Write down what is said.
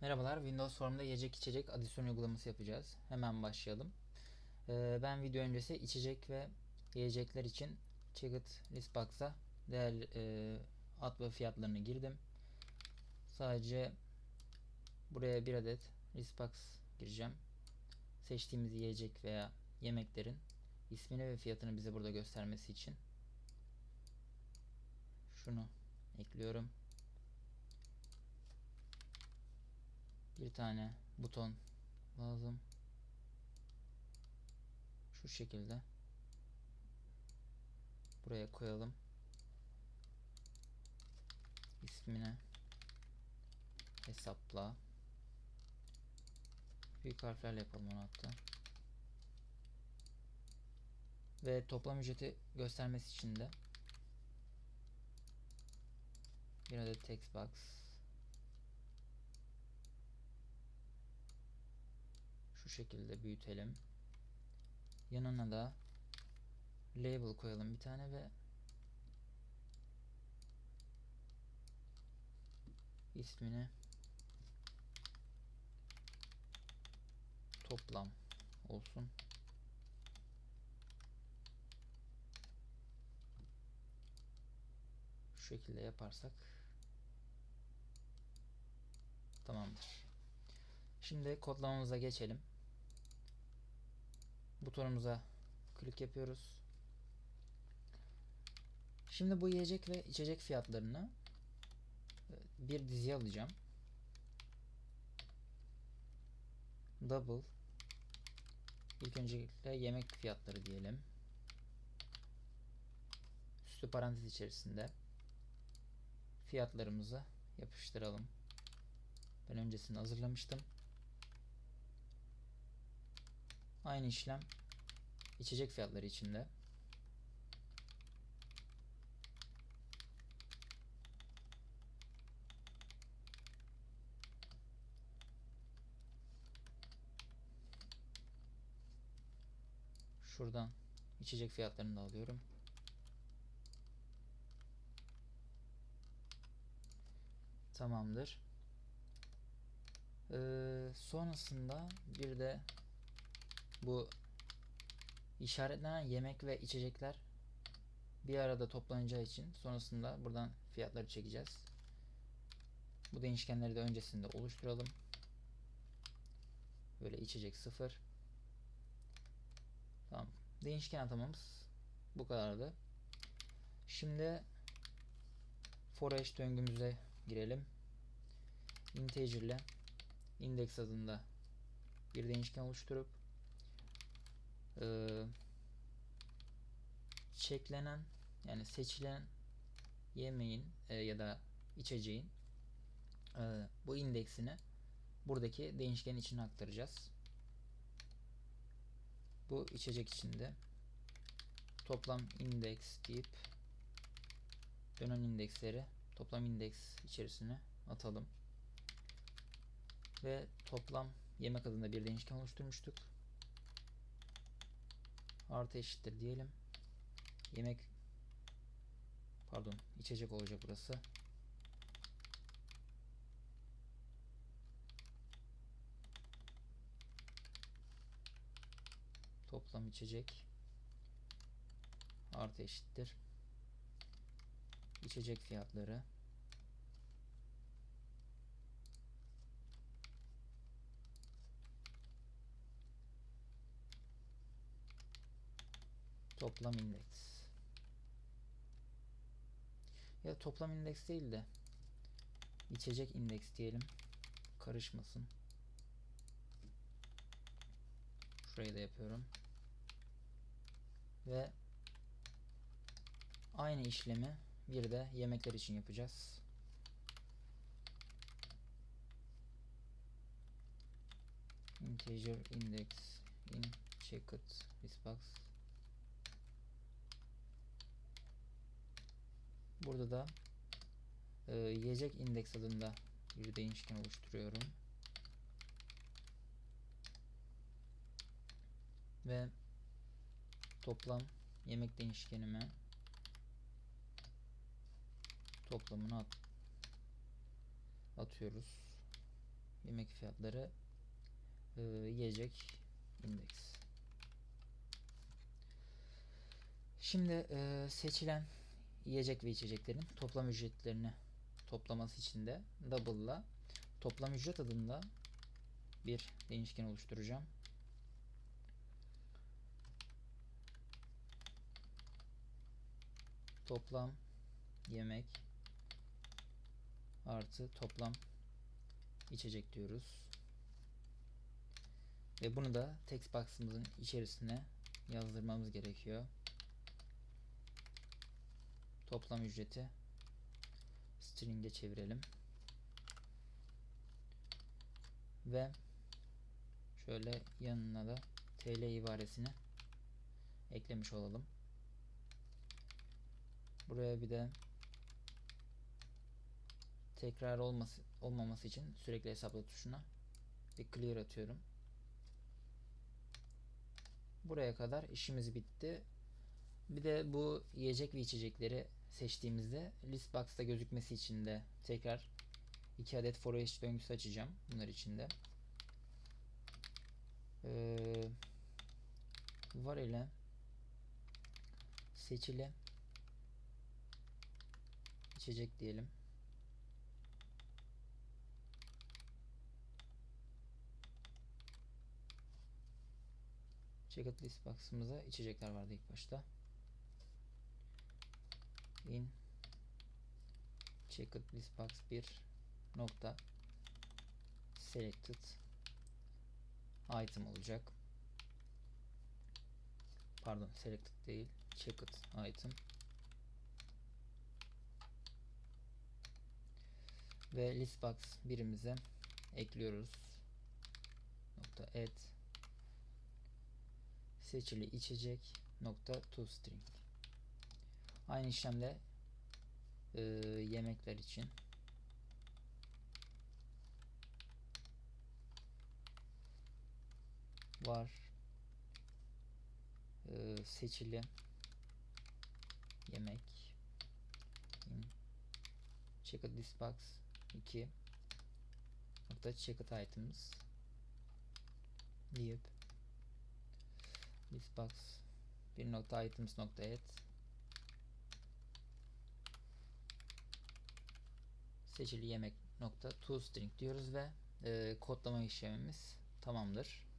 Merhabalar, Windows Form'da yiyecek içecek adisyon uygulaması yapacağız. Hemen başlayalım. Ee, ben video öncesi içecek ve yiyecekler için Checkit Listbox'a değer e, ad ve fiyatlarını girdim. Sadece buraya bir adet Listbox gireceğim. Seçtiğimiz yiyecek veya yemeklerin ismini ve fiyatını bize burada göstermesi için şunu ekliyorum. Bir tane buton lazım. Şu şekilde buraya koyalım. İsmine hesapla. Büyük harflerle yapalım onu hatta. Ve toplam ücreti göstermesi için de bir adet text box şu şekilde büyütelim. Yanına da label koyalım bir tane ve ismini toplam olsun. Şu şekilde yaparsak tamamdır. Şimdi kodlamamıza geçelim. Butonumuza klik yapıyoruz. Şimdi bu yiyecek ve içecek fiyatlarını e, bir diziye alacağım. Double İlk öncelikle yemek fiyatları diyelim. Üstü parantez içerisinde fiyatlarımızı yapıştıralım. Ben öncesini hazırlamıştım. Aynı işlem içecek fiyatları içinde. Şuradan içecek fiyatlarını da alıyorum. Tamamdır. Ee, sonrasında bir de bu işaretlenen yemek ve içecekler bir arada toplanacağı için sonrasında buradan fiyatları çekeceğiz. Bu değişkenleri de öncesinde oluşturalım. Böyle içecek 0. Tamam. Değişken atamamız bu kadardı. Şimdi for each döngümüze girelim. Integer ile index adında bir değişken oluşturup e, çeklenen yani seçilen yemeğin e, ya da içeceğin e, bu indeksini buradaki değişken içine aktaracağız. Bu içecek içinde toplam indeks deyip dönen indeksleri toplam indeks içerisine atalım. Ve toplam yemek adında bir değişken oluşturmuştuk. Artı eşittir diyelim. Yemek pardon içecek olacak burası. Toplam içecek artı eşittir. İçecek fiyatları toplam indeks ya toplam indeks değil de içecek indeks diyelim. Karışmasın. Şurayı da yapıyorum. Ve aynı işlemi bir de yemekler için yapacağız. İnteger index in checked listbox Burada da e, yiyecek indeks adında bir değişken oluşturuyorum. Ve toplam yemek değişkenime toplamını at atıyoruz. yemek fiyatları e, yiyecek indeks. Şimdi e, seçilen yiyecek ve içeceklerin toplam ücretlerini toplaması için de double'la toplam ücret adında bir değişken oluşturacağım. Toplam yemek artı toplam içecek diyoruz. Ve bunu da text box'ımızın içerisine yazdırmamız gerekiyor. Toplam ücreti string'e çevirelim. Ve şöyle yanına da TL ibaresini eklemiş olalım. Buraya bir de tekrar olması olmaması için sürekli hesapla tuşuna bir clear atıyorum. Buraya kadar işimiz bitti. Bir de bu yiyecek ve içecekleri seçtiğimizde list box'ta gözükmesi için de tekrar iki adet for each döngüsü açacağım bunlar içinde. Ee, var ile seçili içecek diyelim. Checkout list box'ımıza içecekler vardı ilk başta. In. Checkout list box 1 nokta. Selected item olacak. Pardon selected değil checkout item. Ve listbox birimize ekliyoruz. Nokta add. Seçili içecek nokta toString aynı işlemde e, yemekler için. Var. E, seçili yemek. İn checkout this box. 2 nokta checkout items. Deyip this box. Bir nokta items nokta add seçili yemek nokta toString diyoruz ve e, kodlama işlemimiz tamamdır.